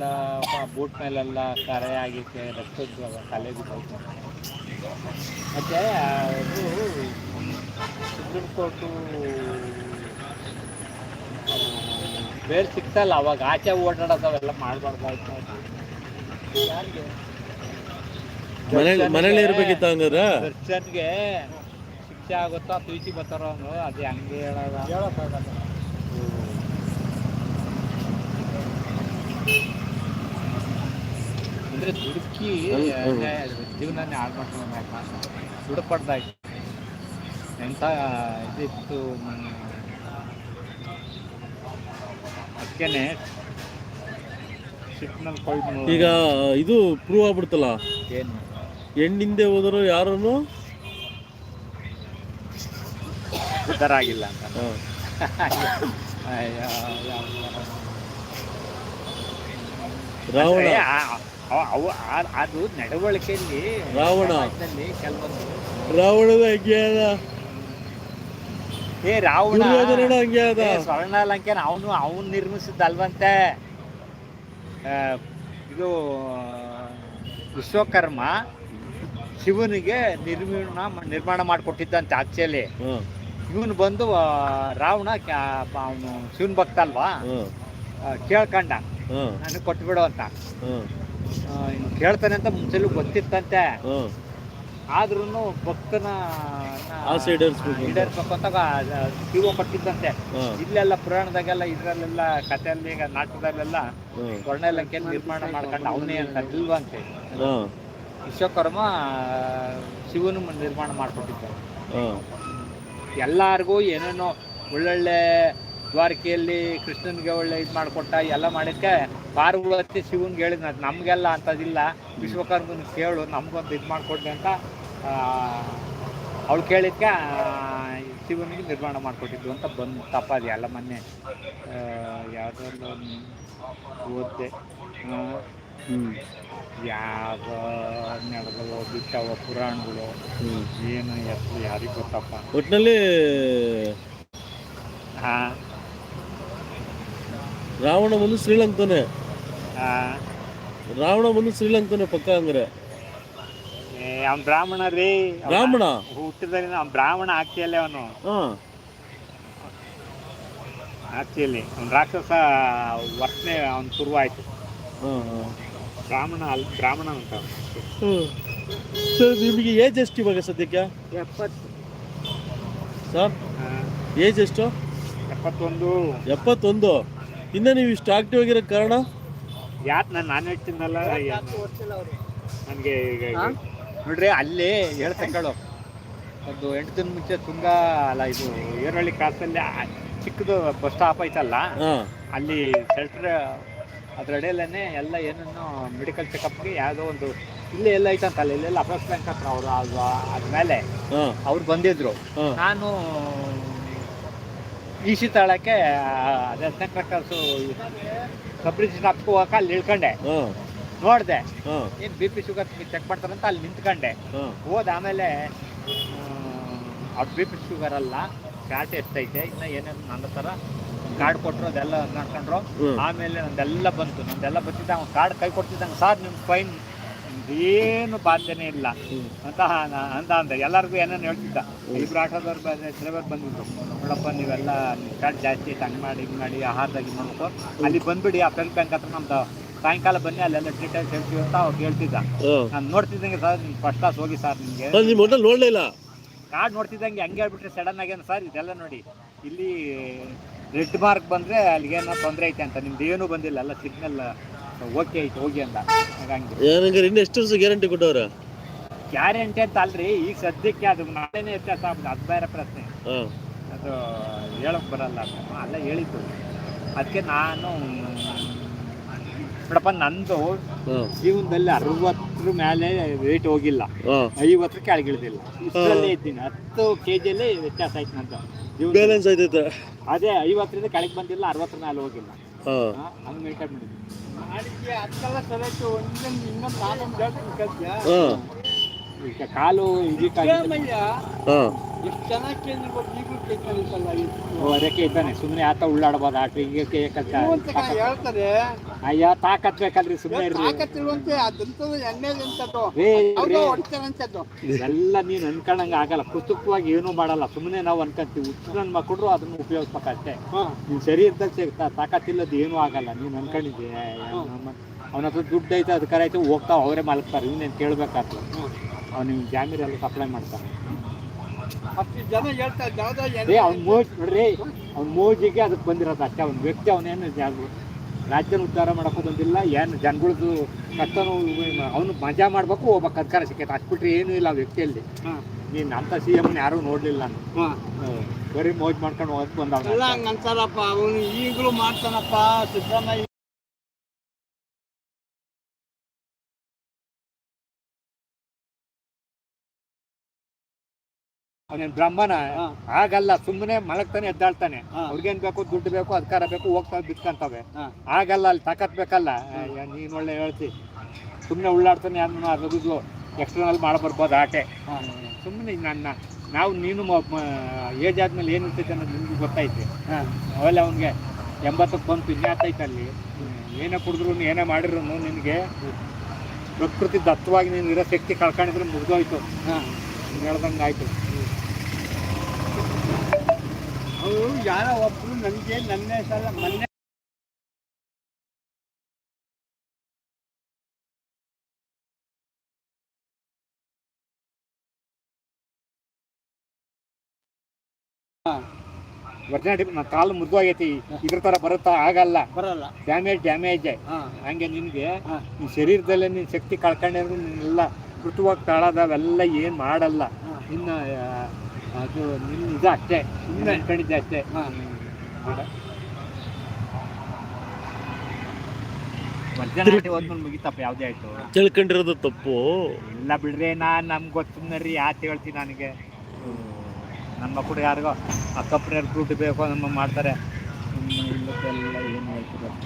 ಎಲ್ಲ ಬೂಟ್ ಮೇಲೆಲ್ಲ ಕರೆ ಆಗಿಕ್ಕೆ ರಕ್ತದ್ದು ತಲೆ ಬಂತು. ಮತ್ತು ಅದು ಸುಪ್ರೀಂ ಕೋರ್ಟು ಬೇರೆ ಸಿಕ್ತಲ್ಲ ಅವಾಗ ಆಚೆ ಓಡಾಡೋದವೆಲ್ಲ ಮಾಡಬಾರ್ದಾಯ್ತು. ಯಾರಿಗೆ? ಮನೇಲಿ ಮನೇಲಿ ಇರ್ಬೇಕಿತ್ತು ಹಂಗಾರ ದರ್ಶನ್ಗೆ ಶಿಕ್ಷೆ ಆಗುತ್ತೋ ಈಚೆ ಬರ್ತಾರೋ ಅನ್ನೋ ಅದು ಹೆಂಗೆ ಹೇಳೋದ. ಅಂದ್ರೆ ಹ್ಮ್. ಜೀವನನೇ ಹಾಳು ಮಾಡ್ಕೊಂಡು ದುಡುಪಡ್ದಾಯ್ತು ಎಂಥ ಇದಿತ್ತು ಅದಕ್ಕೇನೆ ಈಗ ಇದು ಪ್ರೂವ್ ಆಗ್ಬಿಡ್ತಲ್ಲ? ಏನು? ಹೆಣ್ಣಿಂದೆ ಹೋದರೂ ಯಾರನ್ನು? ಉದ್ಧಾರ ಆಗಿಲ್ಲ ಅಂತ ರಾವಣ. ಅವ- ಅದು ನಡವಳಿಕೆಯಲ್ಲಿ ರಾವಣ. ಕೆಲವೊಂದು ರಾವಣದ ಹಂಗೆ ಅದ. ಏ ರಾವಣ. ಹಂಗೆ ಅದ. ಸ್ವರ್ಣ ಲಂಕೆನ ಅವನು ಅವನು ನಿರ್ಮಿಸಿದ್ದಲ್ವಂತೆ. ಇದು ವಿಶ್ವಕರ್ಮ ಶಿವನಿಗೆ ನಿರ್ಮಾಣ ನಿರ್ಮಾಣ ಮಾಡಿಕೊಟ್ಟಿದ್ದಂತೆ ಆಕ್ಚುಲಿ ಇವನು ಬಂದು ರಾವಣ ಅವನು ಶಿವನ್ ಭಕ್ತ ಅಲ್ವಾ? ಕೇಳ್ಕಂಡ. ನನಗೆ ಕೊಟ್ಬಿಡು ಅಂತ. ಕೇಳ್ತಾನೆ ಅಂತ ಮುಂಚೆಲೂ ಗೊತ್ತಿತ್ತಂತೆ. ಆದ್ರೂ ಭಕ್ತನ ಆಸೆ ಈಡೇರಿಸ್ಬೇಕು. ಈಡೇರಿಸ್ಬೇಕು ಅಂತ ಕೊಟ್ಟಿದ್ದಂತೆ. ಹಾ, ಇಲ್ಲೆಲ್ಲ ಪುರಾಣದಾಗೆಲ್ಲ ಇದ್ರಲ್ಲೆಲ್ಲ ಕಥೆಯಲ್ಲಿ ಈಗ ನಾಟಕದಲ್ಲೆಲ್ಲ ಹಾ, ಸ್ವರ್ಣಲಂಕೆ ನಿರ್ಮಾಣ ಮಾಡ್ಕೊಂಡು ಅವನೇ ಅಂತ ಇಲ್ವಂತೆ ಹಾ, ವಿಶ್ವಕರ್ಮ ಶಿವನು ನಿರ್ಮಾಣ ಮಾಡಿಕೊಟ್ಟಿದ್ದ ಎಲ್ಲಾರ್ಗೂ ಏನೇನೋ ಒಳ್ಳೊಳ್ಳೆ ದ್ವಾರಕೆಯಲ್ಲಿ ಕೃಷ್ಣನ್ಗೆ ಒಳ್ಳೆ ಇದು ಮಾಡಿಕೊಟ್ಟ ಎಲ್ಲ ಮಾಡಿದ್ಕೆ ಪಾರ್ವತಿ ಶಿವನ್ಗೆ ಹೇಳಿದ್ ನಮಗೆಲ್ಲ ಅಂಥದ್ದಿಲ್ಲ ವಿಶ್ವಕರ್ಮನ ಕೇಳು ನಮ್ಗೊಂದು ಇದು ಮಾಡಿಕೊಡ್ಲಿ ಅಂತ ಅವಳು ಕೇಳಿದ್ಕೆ ಶಿವನಿಗೆ ನಿರ್ಮಾಣ ಮಾಡಿಕೊಟ್ಟಿದ್ದು ಅಂತ ಬಂದು ತಪ್ಪಾದಿ ಅಲ್ಲ ಮೊನ್ನೆ ಯಾವುದೊಂದು ಓದ್ದೆ ಯಾವ ನಡೆದವೋ ಬಿಟ್ಟವ ಪುರಾಣಗಳು. ಏನು ಎತ್ತು ಯಾರಿಗೆ ಗೊತ್ತಪ್ಪ? ಒಟ್ಟಿನಲ್ಲಿ ಹಾಂ. ರಾವಣ ಬಂದು ಶ್ರೀಲಂಕನೇ. ರಾವಣ ಬಂದು ಶ್ರೀಲಂಕನ ಪಕ್ಕ ಅಂದ್ರೆ? ಅವ್ನ ಬ್ರಾಹ್ಮಣ ರೀ. ಬ್ರಾಹ್ಮಣ? ಹುಟ್ಟಿದ್ರೆ ಅವ್ನ ಬ್ರಾಹ್ಮಣ ಆಕ್ತಿಯಲ್ಲೇ ಅವನು. ಆಕ್ಚುಲಿ ಆಕ್ತಿಯಲ್ಲಿ ಅವ್ನ ರಾಕ್ಷಸ ವರ್ತನೆ ಅವ್ನ ಶುರುವಾಯ್ತು. ಆಯ್ತು ಬ್ರಾಹ್ಮಣ ಅಲ್ಲಿ ಬ್ರಾಹ್ಮಣ ಅಂತ. ಸರ್ ನಿಮಗೆ ಏಜ್ ಎಷ್ಟು ಇವಾಗ ಸದ್ಯಕ್ಕೆ? ಎಪ್ಪತ್ತು. ಸರ್? ಏಜ್ ಎಷ್ಟು? ಎಪ್ಪತ್ತೊಂದು. ಎಪ್ಪತ್ತೊಂದು. ಇನ್ನು ನೀವು ಇಷ್ಟು ಆಕ್ಟಿವ್ ಆಗಿರೋ ಕಾರಣ? ಯಾಕೆ ನಾನು ನಾನ್ ಹೇಳ್ತೀನಲ್ಲ ನನಗೆ ಈಗ ನೋಡ್ರಿ ಅಲ್ಲಿ ಹೇಳ್ತಕ್ಕಳು ಕೇಳು. ಒಂದು ಎಂಟು ದಿನ ಮುಂಚೆ ತುಂಗ ಅಲ್ಲ ಇದು ಏರಳ್ಳಿ ಕ್ರಾಸಲ್ಲಿ ಆ ಚಿಕ್ಕದು ಬಸ್ ಸ್ಟಾಪ್ ಐತಲ್ಲ ಅಲ್ಲಿ ಶೆಲ್ಟರ್ ಅದ್ರ ಅಡಿಯಲ್ಲೇ ಎಲ್ಲ ಏನನ್ನು ಮೆಡಿಕಲ್ ಚೆಕಪ್ಗೆ ಯಾವುದೋ ಒಂದು ಇಲ್ಲೇ ಎಲ್ಲ ಐತಂತಲ್ಲ ಇಲ್ಲೆಲ್ಲ ಅಪೋಸ್ ಬ್ಯಾಂಕ್ ಹತ್ರ ಅವರು ಅದು ಆದ್ಮೇಲೆ ಅವ್ರು ಬಂದಿದ್ರು. ನಾನು ಈಶಿ ತಾಳಕ್ಕೆ ಅದೇ ಹದಿನೆಂಟು ಸಬ್ರಿಜ್ ಸ್ಟಾಪ್ಗೆ ಹೋಗಕ್ಕೆ ಅಲ್ಲಿ ಇಳ್ಕೊಂಡೆ ನೋಡ್ದೆ. ಏನ್ ಬಿ ಪಿ ಶುಗರ್ ಚೆಕ್ ಮಾಡ್ತಾರಂತ ಅಲ್ಲಿ ನಿಂತ್ಕೊಂಡೆ. ಹೋದ ಆಮೇಲೆ ಅದು ಬಿ ಪಿ ಶುಗರ್ ಅಲ್ಲ ಫ್ಯಾಟ್ ಎಷ್ಟೈತೆ ಇನ್ನ ಏನೇನು ನನ್ನ ತರ ಕಾರ್ಡ್ ಕೊಟ್ಟರು ಅದೆಲ್ಲ ನೋಡ್ಕೊಂಡ್ರು. ಆಮೇಲೆ ನಂದೆಲ್ಲ ಬಂತು. ನಂದೆಲ್ಲ ಅವ್ನು ಕಾರ್ಡ್ ಕೈ ಕೊಡ್ತಿದ್ದಂಗೆ ಸರ್ ನಿಮ್ಮ ಫೈನ್ ಏನು ಬಾಧ್ಯನೇ ಇಲ್ಲ. ಅಂತ ಅಂತ ಅಂದ. ಅಂದ ಎಲ್ಲರಿಗೂ ಏನೇನು ಹೇಳ್ತಿದ್ದ. ಇಬ್ರು ಆಟೋದವ್ರು ಡ್ರೈವರ್ ಬಂದ್ಬಿಟ್ರು. ನೋಡಪ್ಪ ನೀವೆಲ್ಲ ಫ್ಯಾಟ್ ಜಾಸ್ತಿ ಐತೆ ಹಂಗೆ ಮಾಡಿ ಹಿಂಗೆ ಮಾಡಿ ಆಹಾರದಾಗಿ ನೋಡ್ಕೊ ಅಲ್ಲಿ ಬಂದ್ಬಿಡಿ ಆ ಪೆಲ್ ಬ್ಯಾಂಕ್ ಹತ್ರ ನಮ್ದು. ಸಾಯಂಕಾಲ ಬನ್ನಿ ಅಲ್ಲೆಲ್ಲ ಡೀಟೇಲ್ಸ್ ಹೇಳ್ತೀವಿ ಅಂತ ಅವ್ರು ಹೇಳ್ತಿದ್ದ. ನಾನು ನೋಡ್ತಿದ್ದಂಗೆ ಸರ್ ನಿಮ್ಗೆ ಫಸ್ಟ್ ಕ್ಲಾಸ್ ಹೋಗಿ ಸರ್ ನಿಮಗೆ. ನೋಡಲಿಲ್ಲ ಕಾರ್ಡ್ ನೋಡ್ತಿದ್ದಂಗೆ ಹಂಗೆ ಹೇಳ್ಬಿಟ್ರೆ ಸಡನ್ ಆಗೇನು ಸರ್ ಇದೆಲ್ಲ ನೋಡಿ. ಇಲ್ಲಿ ರೆಡ್ ಮಾರ್ಕ್ ಬಂದರೆ ಅಲ್ಲಿಗೇನೋ ತೊಂದರೆ ಐತೆ ಅಂತ. ನಿಮ್ದು ಏನೂ ಬಂದಿಲ್ಲ ಎಲ್ಲ ಸಿಗ್ನಲ್ ಓಕೆ ಆಯ್ತು ಹೋಗಿ ಅಂತ ಹಂಗೆ ಏನಂಗಾರೆ ಇನ್ನು ಎಷ್ಟು ವರ್ಷ ಗ್ಯಾರಂಟಿ ಕೊಟ್ಟವ್ರ? ಗ್ಯಾರಂಟಿ ಅಂತ ಅಲ್ರಿ ಈಗ ಸದ್ಯಕ್ಕೆ ಅದು ನಾಳೆನೇ ವ್ಯತ್ಯಾಸ ಆಗ್ಬಿಟ್ಟು ಅದು ಬೇರೆ ಪ್ರಶ್ನೆ. ಹಾ. ಅದು ಹೇಳಕ್ ಬರಲ್ಲ ಅಂತ. ಅಲ್ಲ ಹೇಳಿದ್ದು. ಅದಕ್ಕೆ ನಾನು ನೋಡಪ್ಪ ನಂದು ಹಾ. ಜೀವನದಲ್ಲಿ ಅರವತ್ತರ ಮೇಲೆ ವೇಟ್ ಹೋಗಿಲ್ಲ. ಹಾ. ಐವತ್ತರ ಕೆಳಗಿಳಿದಿಲ್ಲ ಇಷ್ಟರಲ್ಲೇ ಇದ್ದೀನಿ. ಹತ್ತು ಕೆ ಜಿಯಲ್ಲಿ ವ್ಯತ್ಯಾಸ ಆಯ್ತು ನಂದು ಜೀವನ ಬ್ಯಾಲೆನ್ಸ್ ಆಯ್ತೈತೆ. ಅದೇ ಐವತ್ತರಿಂದ ಕೆಳಗೆ ಬಂದಿಲ್ಲ ಅರವತ್ತರ ಮೇಲೆ ಹೋಗಿಲ್ಲ. ಹಾ. ಹಂಗೆ ಮೇಂಟೈನ್ ಮಾಡಿದ್ವಿ ಅದಕ್ಕೆಲ್ಲ ಸೆಲೆಕ್ಟ್ ಒಂದೊಂದು ಇನ್ನೊಂದು ನಾನೊಂದು ಹೇಳ್ತೀನಿ ಹಾ. ಈಗ ಕಾಲು ಇದಕ್ಕಾಗಿ ಹಾ. ಎಷ್ಟು ಚೆನ್ನಾಗಿ ಅದಕ್ಕೆ ಇದ್ದಾನೆ. ಸುಮ್ಮನೆ ಆತ ಉಳ್ಳಾಡಬಾರ್ದು ಆಟ ಈಗ ಹೇಳ್ತಾರೆ. ಅಯ್ಯ ತಾಕತ್ ಬೇಕಲ್ರಿ ಸುಮ್ಮನೆ ಇರ್ರಿ. ತಾಕತ್ತಿರುವಂತೆ ಅದಂತದ್ದು ಎಣ್ಣೆದಂತದ್ದು ಹೊಡಿತಾರಂತದ್ದು. ಎಲ್ಲ ನೀನು ಅನ್ಕೊಂಡಂಗೆ ಆಗಲ್ಲ. ಪುಸ್ತಕವಾಗಿ ಏನೂ ಮಾಡಲ್ಲ. ಸುಮ್ಮನೆ ನಾವು ಅನ್ಕೊಂತೀವಿ. ಉತ್ತರ ಮಕ್ಕಳು ಅದನ್ನ ಉಪಯೋಗಿಸ್ಬೇಕಷ್ಟೇ. ನೀನು ಸರಿ ಇದ್ದಾಗ ತಾಕತ್ತಿಲ್ಲದ ಏನೂ ಆಗಲ್ಲ. ನೀನು ಅನ್ಕೊಂಡಿದ್ದೆ ಅವನ ಹತ್ರ ದುಡ್ಡು ಐತೆ ಅಧಿಕಾರ ಐತೆ ಹೋಗ್ತಾವ ಅವರೇ ಮಲಗ್ತಾರೆ ಇನ್ನೇನು ಕೇಳ್ಬೇಕಾಗ್ತದೆ ಅವ್ನು ಜಾಮೀರಲ್ಲಿ ಸಪ್ಲೈ ಮಾಡ್ತಾನೆ. ಅಷ್ಟು ಜನ ಯಾವ್ದೋ ರೇ ಎಣ್ಣೆ ಅವ್ನ ಮೋಜ್ ನೋಡ್ರಿ ಅವ್ನ ಮೋಜಿಗೆ ಅದಕ್ಕೆ ಬಂದಿರೋದು ಅಷ್ಟೇ. ಅವ್ನ ವ್ಯಕ್ತಿ ಅವನೇನು ರಾಜ್ಯನ ಉದ್ಧಾರ ಮಾಡೋಕ್ಕೂ ಬಂದಿಲ್ಲ ಏನು ಜನಗಳದ್ದು ಕಷ್ಟನೂ ಅವನು ಮಜಾ ಮಾಡಬೇಕು ಒಬ್ಬ ಅಧಿಕಾರ ಸಿಕ್ಕೈತೆ. ಅಷ್ಟು ಬಿಟ್ರೆ ಏನೂ ಇಲ್ಲ ಆ ವ್ಯಕ್ತಿಯಲ್ಲಿ. ನೀನು ಅಂತ ಸಿ ಎಮ್ನ ಯಾರೂ ನೋಡಲಿಲ್ಲ ಬರೀ ಮೋಜ್ ಮಾಡ್ಕೊಂಡು ಹೋಗಕ್ಕೆ ಎಲ್ಲ ಹಂಗೆ ಅನ್ಸಲ್ಲಪ್ಪ ಅವನು ಈಗಲೂ ಮಾಡ್ತಾನಪ್ಪ ಸಿದ್ದರಾಮಯ್ಯ ಅವನೇನು ಬ್ರಹ್ಮನ. ಆಗಲ್ಲ ಸುಮ್ಮನೆ ಮಲಗ್ತಾನೆ ಎದ್ದಾಳ್ತಾನೆ. ಅವ್ರಿಗೇನ್ ಬೇಕು ದುಡ್ಡು ಬೇಕು ಅಧಿಕಾರ ಬೇಕು ಹೋಗ್ತಾವೆ ಬಿತ್ಕಂತಾವೆ ಆಗಲ್ಲ ಅಲ್ಲಿ ತಾಕತ್ ಬೇಕಲ್ಲ. ನೀನು ಒಳ್ಳೆ ಹೇಳ್ತಿ. ಸುಮ್ಮನೆ ಉಳ್ಳಾಡ್ತಾನೆ ಅದನ್ನ ಅದ್ರದ್ದು ಎಕ್ಸ್ಟರ್ನಲ್ ಬರ್ಬೋದು ಆಟೆ ಸುಮ್ಮನೆ ನನ್ನ ನಾವು ನೀನು ಏಜ್ ಆದ್ಮೇಲೆ ಏನು ಇರ್ತೈತೆ ಅನ್ನೋದು ನಿಮ್ಗೆ ಗೊತ್ತೈತೆ ಆಮೇಲೆ ಅವ್ನಿಗೆ ಎಂಬತ್ತಕ್ಕೆ ಬಂತು ಇನ್ಯಾತೈತೆ ಅಲ್ಲಿ? ಏನೇ ಕುಡಿದ್ರು ಏನೇ ಮಾಡಿದ್ರು ನಿನಗೆ? ಪ್ರಕೃತಿ ದತ್ತವಾಗಿ ನೀನು ಇರೋ ಶಕ್ತಿ ಕಳ್ಕೊಂಡಿದ್ರೆ ಮುಗ್ದೋಯ್ತು. ಹೇಳ್ದಂಗೆ ಆಯ್ತು ಅವರು ಯಾರೋ ಒಬ್ರು ನನಗೆ ನನ್ನ ಸಲ ಮೊನ್ನೆ ನನ್ನ ಕಾಲು ಮುರಿದೋಗೈತಿ. ಇದ್ರ ತರ ಬರುತ್ತಾ? ಆಗಲ್ಲ. ಬರಲ್ಲ. ಡ್ಯಾಮೇಜ್ ಡ್ಯಾಮೇಜ್ ಹಂಗೆ ನಿನ್ಗೆ. ನಿನ್ ಶರೀರದಲ್ಲೇ ನಿನ್ ಶಕ್ತಿ ಕಳ್ಕೊಂಡ್ರು ನಿನ್ನೆಲ್ಲ ಕೃತವಾಗಿ ತಾಳೋದು ಅವೆಲ್ಲ ಏನು ಮಾಡಲ್ಲ. ಹಾ. ಅದು ಇದು ಅಷ್ಟೇ ಸುಮ್ಮನೆ ಅನ್ಕೊಂಡಿದ್ದೆ ಅಷ್ಟೇ. ಹಾ. ಒರಿಜಿನಾಲಿಟಿ ಒಂದ್ಮೇಲೆ ಮುಗಿತಪ್ಪ ಯಾವುದೇ ಆಯ್ತು. ತಿಳ್ಕೊಂಡಿರೋದು ತಪ್ಪು. ಇಲ್ಲ ಬಿಡ್ರಿ ನಾ ನಮ್ಗೆ ಗೊತ್ತು ರೀ ಯಾಕೆ ಹೇಳ್ತೀನಿ ನನಗೆ. ನನ್ನ ಮಕ್ಕಳು ಯಾರಿಗೋ ಆ ಕಪ್ಪನ ಬೇಕೋ ಬೇಕು ನಮ್ಮ ಮಾಡ್ತಾರೆ ಏನು ಹೇಳ್ತಿದ್ದಾರೆ